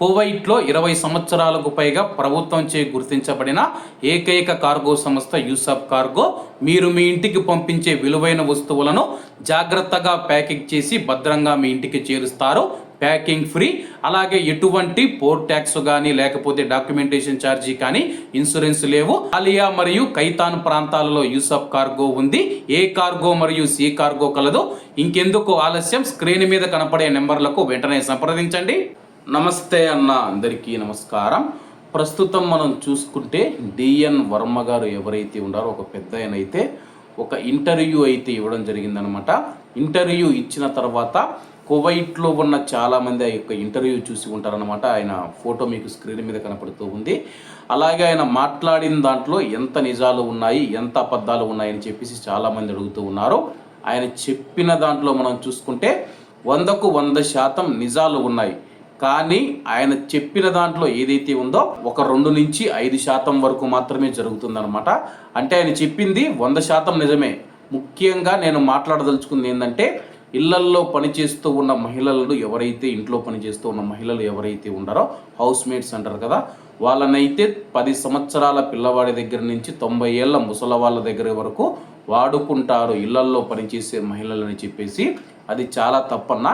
కువైట్లో ఇరవై సంవత్సరాలకు పైగా ప్రభుత్వంచే గుర్తించబడిన ఏకైక కార్గో సంస్థ యూసఫ్ కార్గో. మీరు మీ ఇంటికి పంపించే విలువైన వస్తువులను జాగ్రత్తగా ప్యాకింగ్ చేసి భద్రంగా మీ ఇంటికి చేరుస్తారు. Packing free. అలాగే ఎటువంటి పోర్ట్ ట్యాక్స్ కానీ లేకపోతే డాక్యుమెంటేషన్ ఛార్జీ కానీ ఇన్సూరెన్స్ లేవు. అలియా మరియు కైతాన్ ప్రాంతాలలో యూసఫ్ కార్గో ఉంది. ఏ కార్గో మరియు సి కార్గో కలదు. ఇంకెందుకు ఆలస్యం? స్క్రీన్ మీద కనపడే నెంబర్లకు వెంటనే సంప్రదించండి. నమస్తే అన్న అందరికీ నమస్కారం. ప్రస్తుతం మనం చూసుకుంటే డిఎన్ వర్మ గారు ఎవరైతే ఉన్నారో ఒక పెద్ద ఆయన అయితే ఒక ఇంటర్వ్యూ అయితే ఇవ్వడం జరిగిందనమాట ఇంటర్వ్యూ ఇచ్చిన తర్వాత కువైట్లో ఉన్న చాలామంది ఆ యొక్క ఇంటర్వ్యూ చూసి ఉంటారనమాట ఆయన ఫోటో మీకు స్క్రీన్ మీద కనపడుతూ ఉంది. అలాగే ఆయన మాట్లాడిన దాంట్లో ఎంత నిజాలు ఉన్నాయి ఎంత అబద్ధాలు ఉన్నాయని చెప్పేసి చాలామంది అడుగుతూ ఉన్నారు. ఆయన చెప్పిన దాంట్లో మనం చూసుకుంటే వందకు వంద శాతం నిజాలు ఉన్నాయి. కానీ ఆయన చెప్పిన దాంట్లో ఏదైతే ఉందో ఒక రెండు నుంచి ఐదు శాతం వరకు మాత్రమే జరుగుతుందన్నమాట. అంటే ఆయన చెప్పింది వంద శాతం నిజమే. ముఖ్యంగా నేను మాట్లాడదలుచుకుంది ఏంటంటే ఇళ్ళల్లో పనిచేస్తూ ఉన్న మహిళలు ఎవరైతే ఇంట్లో పనిచేస్తూ ఉన్న మహిళలు ఎవరైతే ఉన్నారో హౌస్ మేట్స్ అంటారు కదా వాళ్ళనైతే పది సంవత్సరాల పిల్లవాడి దగ్గర నుంచి తొంభై ఏళ్ళ ముసల వాళ్ళ దగ్గర వరకు వాడుకుంటారు ఇళ్ళల్లో పనిచేసే మహిళలని చెప్పేసి అది చాలా తప్పన్న.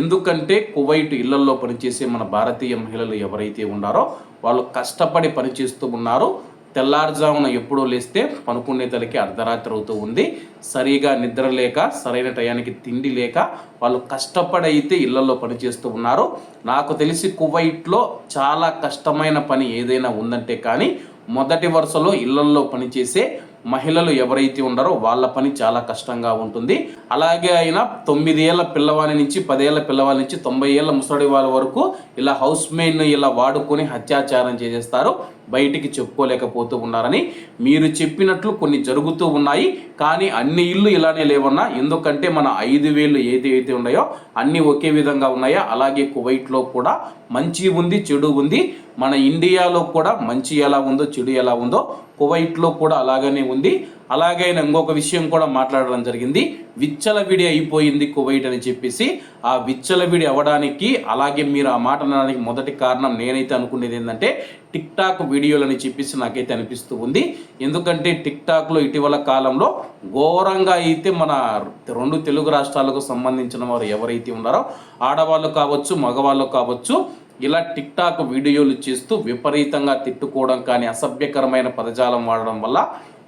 ఎందుకంటే కువైట్ ఇళ్ళల్లో పనిచేసే మన భారతీయ మహిళలు ఎవరైతే ఉన్నారో వాళ్ళు కష్టపడి పనిచేస్తూ ఉన్నారు. తెల్లారుజామున ఎప్పుడో లేస్తే పనుకునే తలకి అర్ధరాత్రి అవుతూ ఉంది. సరిగా నిద్ర లేక సరైన టయానికి తిండి లేక వాళ్ళు కష్టపడి అయితే ఇళ్ళలో పనిచేస్తూ ఉన్నారు. నాకు తెలిసి కువైట్లో చాలా కష్టమైన పని ఏదైనా ఉందంటే కానీ మొదటి వరుసలో ఇళ్ళల్లో పనిచేసే మహిళలు ఎవరైతే ఉండారో వాళ్ళ పని చాలా కష్టంగా ఉంటుంది. అలాగే అయినా తొమ్మిది ఏళ్ళ పిల్లవాడి నుంచి పదేళ్ళ పిల్లవాడి నుంచి తొంభై ఏళ్ళ ముసడి వాళ్ళ వరకు ఇలా హౌస్ మెయిన్ ఇలా వాడుకొని హత్యాచారం చేసేస్తారు. బయటికి చెప్పుకోలేకపోతూ ఉన్నారని మీరు చెప్పినట్లు కొన్ని జరుగుతూ ఉన్నాయి. కానీ అన్ని ఇల్లు ఇలానే లేవన్నా ఎందుకంటే మన ఐదు వేలు ఏది అయితే ఉన్నాయో అన్నీ ఒకే విధంగా ఉన్నాయా? అలాగే కువైట్లో కూడా మంచి ఉంది చెడు ఉంది. మన ఇండియాలో కూడా మంచి ఎలా ఉందో చెడు ఎలా ఉందో కువైట్లో కూడా అలాగనే ఉంది. అలాగే ఆయన ఇంకొక విషయం కూడా మాట్లాడడం జరిగింది. విచ్చలవిడి అయిపోయింది కువైట్ అని చెప్పేసి. ఆ విచ్చలవిడి అవ్వడానికి అలాగే మీరు ఆ మాట అనడానికి మొదటి కారణం నేనైతే అనుకునేది ఏంటంటే టిక్ టాక్ వీడియోలని చెప్పేసి నాకైతే అనిపిస్తూ ఉంది. ఎందుకంటే టిక్ టాక్లో ఇటీవల కాలంలో ఘోరంగా అయితే మన రెండు తెలుగు రాష్ట్రాలకు సంబంధించిన వారు ఎవరైతే ఉన్నారో ఆడవాళ్ళు కావచ్చు మగవాళ్ళు కావచ్చు ఇలా టిక్ టాక్ వీడియోలు చేస్తూ విపరీతంగా తిట్టుకోవడం కానీ అసభ్యకరమైన పదజాలం వాడడం వల్ల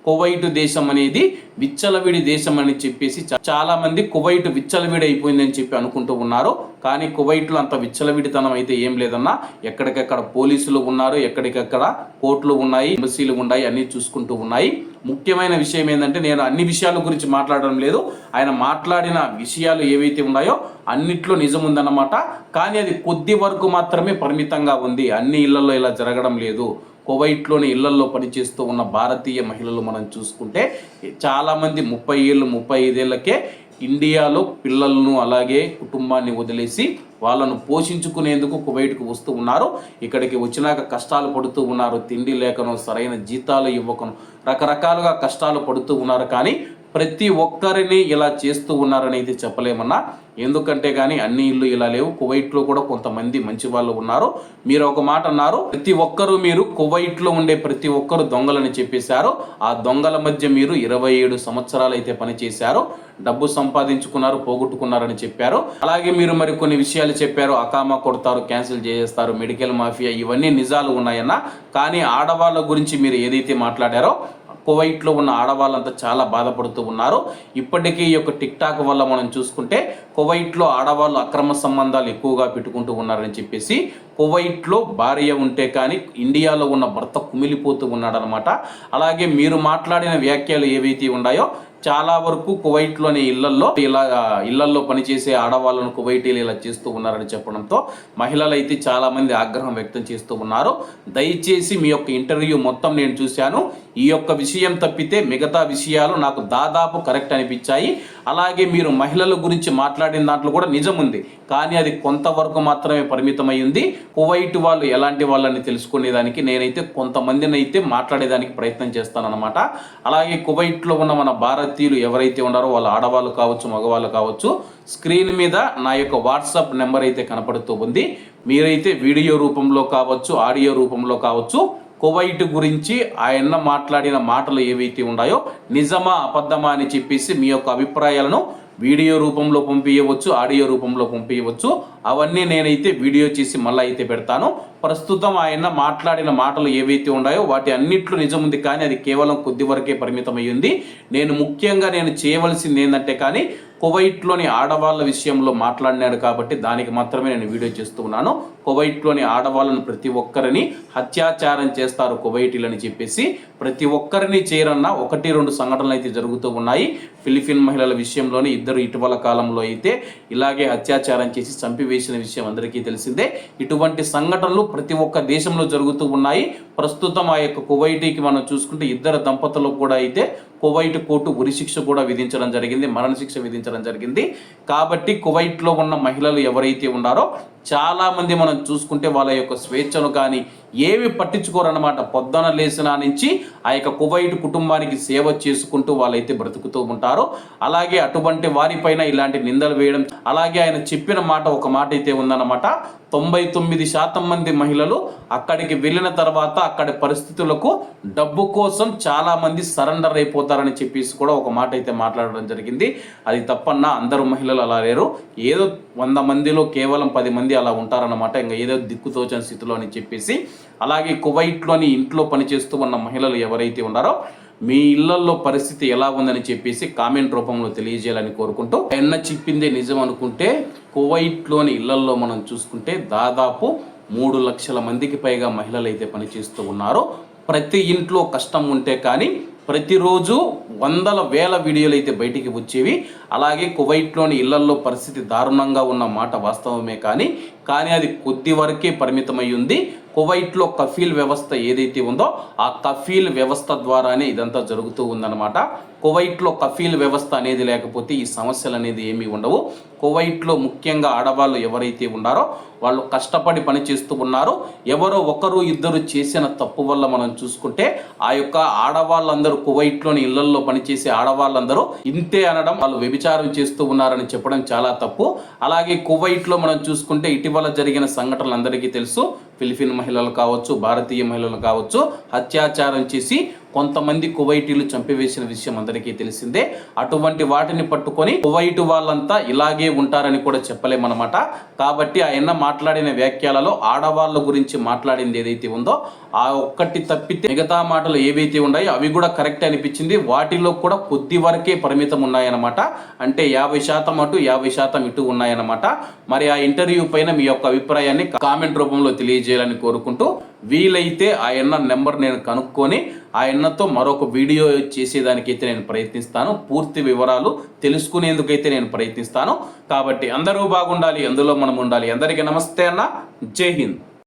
కువైట్ దేశం అనేది విచ్చలవిడి దేశం అని చెప్పేసి చాలా మంది కువైట్ విచ్చలవిడి అయిపోయిందని చెప్పి అనుకుంటూ ఉన్నారు. కానీ కువైట్లో అంత విచ్చలవిడితనం అయితే ఏం లేదన్నా ఎక్కడికెక్కడ పోలీసులు ఉన్నారు ఎక్కడికెక్కడ కోర్టులు ఉన్నాయి ఎంబసీలు ఉన్నాయి అన్ని చూసుకుంటూ ఉన్నాయి. ముఖ్యమైన విషయం ఏంటంటే నేను అన్ని విషయాల గురించి మాట్లాడడం లేదు. ఆయన మాట్లాడిన విషయాలు ఏవైతే ఉన్నాయో అన్నిట్లో నిజం ఉందన్నమాట. కానీ అది కొద్ది వరకు మాత్రమే పరిమితంగా ఉంది. అన్ని ఇళ్ళలో ఇలా జరగడం లేదు. కువైట్లోని ఇళ్ళల్లో పనిచేస్తూ ఉన్న భారతీయ మహిళలు మనం చూసుకుంటే చాలామంది ముప్పై ఏళ్ళు ముప్పై ఐదేళ్ళకే ఇండియాలో పిల్లలను అలాగే కుటుంబాన్ని వదిలేసి వాళ్ళను పోషించుకునేందుకు కువైట్కు వస్తూ ఉన్నారు. ఇక్కడికి వచ్చినాక కష్టాలు పడుతూ ఉన్నారు. తిండి లేకను సరైన జీతాలు ఇవ్వకను రకరకాలుగా కష్టాలు పడుతూ ఉన్నారు. కానీ ప్రతి ఒక్కరిని ఇలా చేస్తూ ఉన్నారనేది చెప్పలేమన్నా. ఎందుకంటే కానీ అన్ని ఇల్లు ఇలా లేవు. కువైట్లో కూడా కొంతమంది మంచి వాళ్ళు ఉన్నారు. మీరు ఒక మాట అన్నారు. ప్రతి ఒక్కరూ మీరు కువైట్లో ఉండే ప్రతి ఒక్కరు దొంగలని చెప్పేశారు. ఆ దొంగల మధ్య మీరు ఇరవై ఏడు సంవత్సరాలు అయితే పనిచేశారు. డబ్బు సంపాదించుకున్నారు పోగొట్టుకున్నారని చెప్పారు. అలాగే మీరు మరి కొన్ని విషయాలు చెప్పారు. అకామా కొడతారు క్యాన్సిల్ చేసేస్తారు మెడికల్ మాఫియా ఇవన్నీ నిజాలు ఉన్నాయన్న. కానీ ఆడవాళ్ళ గురించి మీరు ఏదైతే మాట్లాడారో కువైట్లో ఉన్న ఆడవాళ్ళంతా చాలా బాధపడుతూ ఉన్నారు. ఇప్పటికీ ఈ యొక్క టిక్ టాక్ వల్ల మనం చూసుకుంటే కువైట్లో ఆడవాళ్ళు అక్రమ సంబంధాలు ఎక్కువగా పెట్టుకుంటూ ఉన్నారని చెప్పేసి కువైట్లో భార్య ఉంటే కానీ ఇండియాలో ఉన్న భర్త కుమిలిపోతూ ఉన్నాడనమాట. అలాగే మీరు మాట్లాడిన వ్యాఖ్యలు ఏవైతే ఉన్నాయో చాలా వరకు కువైట్లోని ఇళ్ళల్లో ఇలా ఇళ్ళల్లో పనిచేసే ఆడవాళ్ళను కువైటీలు ఇలా చేస్తూ ఉన్నారని చెప్పడంతో మహిళలు అయితే చాలామంది ఆగ్రహం వ్యక్తం చేస్తూ ఉన్నారు. దయచేసి మీ యొక్క ఇంటర్వ్యూ మొత్తం నేను చూశాను. ఈ యొక్క విషయం తప్పితే మిగతా విషయాలు నాకు దాదాపు కరెక్ట్ అనిపించాయి. అలాగే మీరు మహిళల గురించి మాట్లాడిన దాంట్లో కూడా నిజం ఉంది. కానీ అది కొంతవరకు మాత్రమే పరిమితమైంది కువైట్ వాళ్ళు ఎలాంటి వాళ్ళని తెలుసుకునేదానికి నేనైతే కొంతమందిని అయితే మాట్లాడేదానికి ప్రయత్నం చేస్తానన్నమాట. అలాగే కువైట్లో ఉన్న మన భారతీయులు ఎవరైతే ఉన్నారో వాళ్ళ ఆడవాళ్ళు కావచ్చు మగవాళ్ళు కావచ్చు స్క్రీన్ మీద నా యొక్క వాట్సాప్ నెంబర్ అయితే కనపడుతూ ఉంది. మీరైతే వీడియో రూపంలో కావచ్చు ఆడియో రూపంలో కావచ్చు కువైట్ గురించి ఆయన మాట్లాడిన మాటలు ఏవైతే ఉన్నాయో నిజమా అబద్ధమా అని చెప్పేసి మీ యొక్క అభిప్రాయాలను వీడియో రూపంలో పంపించవచ్చు ఆడియో రూపంలో పంపించవచ్చు అవన్నీ నేనైతే వీడియో చేసి మళ్ళీ అయితే పెడతాను. ప్రస్తుతం ఆయన మాట్లాడిన మాటలు ఏవైతే ఉన్నాయో వాటి అన్నిట్లో నిజం ఉంది కానీ అది కేవలం కొద్ది వరకే పరిమితమైంది నేను ముఖ్యంగా నేను చేయవలసింది ఏంటంటే కానీ కువైట్లోని ఆడవాళ్ళ విషయంలో మాట్లాడినాడు కాబట్టి దానికి మాత్రమే నేను వీడియో చేస్తూ ఉన్నాను. కువైట్లోని ఆడవాళ్ళను ప్రతి ఒక్కరిని అత్యాచారం చేస్తారు కువైటీలని చెప్పేసి. ప్రతి ఒక్కరిని చేరన్న ఒకటి రెండు సంఘటనలు అయితే జరుగుతూ ఉన్నాయి. ఫిలిపిన్ మహిళల విషయంలోని ఇద్దరు ఇద్దరు ఇటీవల కాలంలో అయితే ఇలాగే అత్యాచారం చేసి చంపివేసిన విషయం అందరికీ తెలిసిందే. ఇటువంటి సంఘటనలు ప్రతి ఒక్క దేశంలో జరుగుతూ ఉన్నాయి. ప్రస్తుతం ఆ యొక్క కువైటీకి మనం చూసుకుంటే ఇద్దరు దంపతులకు కూడా అయితే కువైట్ కోర్టు ఉరిశిక్ష కూడా విధించడం జరిగింది మరణశిక్ష విధించడం జరిగింది. కాబట్టి కువైట్లో ఉన్న మహిళలు ఎవరైతే ఉన్నారో చాలామంది మనం చూసుకుంటే వాళ్ళ యొక్క స్వేచ్ఛను కానీ ఏవి పట్టించుకోరన్నమాట. పొద్దున లేచిన నుంచి ఆ యొక్క కువైట్ కుటుంబానికి సేవ చేసుకుంటూ వాళ్ళైతే బ్రతుకుతూ ఉంటారు. అలాగే అటువంటి వారిపైన ఇలాంటి నిందలు వేయడం అలాగే ఆయన చెప్పిన మాట ఒక మాట అయితే ఉందన్నమాట. తొంభై తొమ్మిది శాతం మంది మహిళలు అక్కడికి వెళ్ళిన తర్వాత అక్కడి పరిస్థితులకు డబ్బు కోసం చాలామంది సరెండర్ అయిపోతారని చెప్పేసి కూడా ఒక మాట అయితే మాట్లాడడం జరిగింది. అది తప్పన్నా అందరూ మహిళలు అలా లేరు. ఏదో వంద మందిలో కేవలం పది మంది అలా ఉంటారన్నమాట. ఇంకా ఏదో దిక్కుతోచని స్థితిలో అని చెప్పేసి. అలాగే కువైట్లోని ఇంట్లో పనిచేస్తూ ఉన్న మహిళలు ఎవరైతే ఉన్నారో మీ ఇళ్ళలో పరిస్థితి ఎలా ఉందని చెప్పేసి కామెంట్ రూపంలో తెలియజేయాలని కోరుకుంటూ ఎన్న చెప్పిందే నిజం అనుకుంటే కువైట్లోని ఇళ్ళల్లో మనం చూసుకుంటే దాదాపు మూడు లక్షల మందికి పైగా మహిళలు అయితే పనిచేస్తూ ఉన్నారు. ప్రతి ఇంట్లో కష్టం ఉంటే కానీ ప్రతిరోజు వందల వేల వీడియోలు అయితే బయటికి వచ్చేవి. అలాగే కువైట్లోని ఇళ్ళల్లో పరిస్థితి దారుణంగా ఉన్న మాట వాస్తవమే కానీ కానీ అది కొద్ది వరకే పరిమితమై ఉంది. కువైట్లో కఫీల్ వ్యవస్థ ఏదైతే ఉందో ఆ కఫీల్ వ్యవస్థ ద్వారానే ఇదంతా జరుగుతూ ఉందన్నమాట. కువైట్లో కఫీల్ వ్యవస్థ అనేది లేకపోతే ఈ సమస్యలు అనేది ఏమీ ఉండవు. కువైట్లో ముఖ్యంగా ఆడవాళ్ళు ఎవరైతే ఉన్నారో వాళ్ళు కష్టపడి పని చేస్తూ ఉన్నారో. ఎవరో ఒకరు ఇద్దరు చేసిన తప్పు వల్ల మనం చూసుకుంటే ఆ యొక్క ఆడవాళ్ళందరూ కువైట్లోని ఇళ్ళలో పనిచేసే ఆడవాళ్ళందరూ ఇంతే అనడం వాళ్ళు వ్యభిచారం చేస్తూ ఉన్నారని చెప్పడం చాలా తప్పు. అలాగే కువైట్లో మనం చూసుకుంటే ఇటీవల జరిగిన సంఘటనలు అందరికీ తెలుసు. ఫిలిపిన్ మహిళలు కావచ్చు భారతీయ మహిళలు కావచ్చు అత్యాచారం చేసి కొంతమంది కువైటీలు చంపివేసిన విషయం అందరికీ తెలిసిందే. అటువంటి వాటిని పట్టుకొని కువైట్ వాళ్ళంతా ఇలాగే ఉంటారని కూడా చెప్పలేమన్నమాట. కాబట్టి ఆయన మాట్లాడిన వ్యాఖ్యలలో ఆడవాళ్ళ గురించి మాట్లాడింది ఏదైతే ఉందో ఆ ఒక్కటి తప్పితే మిగతా మాటలు ఏవైతే ఉన్నాయో అవి కూడా కరెక్ట్ అనిపించింది. వాటిలో కూడా కొద్ది వరకే పరిమితం ఉన్నాయన్నమాట. అంటే యాభై శాతం అటు యాభై శాతం ఇటు ఉన్నాయన్నమాట. మరి ఆ ఇంటర్వ్యూ పైన మీ యొక్క అభిప్రాయాన్ని కామెంట్ రూపంలో తెలియజేయాలని కోరుకుంటూ వీలైతే ఆయన నెంబర్ నేను కనుక్కొని ఆయనతో మరొక వీడియో చేసేదానికైతే నేను ప్రయత్నిస్తాను. పూర్తి వివరాలు తెలుసుకునేందుకైతే నేను ప్రయత్నిస్తాను. కాబట్టి అందరూ బాగుండాలి అందులో మనం ఉండాలి అందరికీ నమస్తే అన్న. జై హింద్.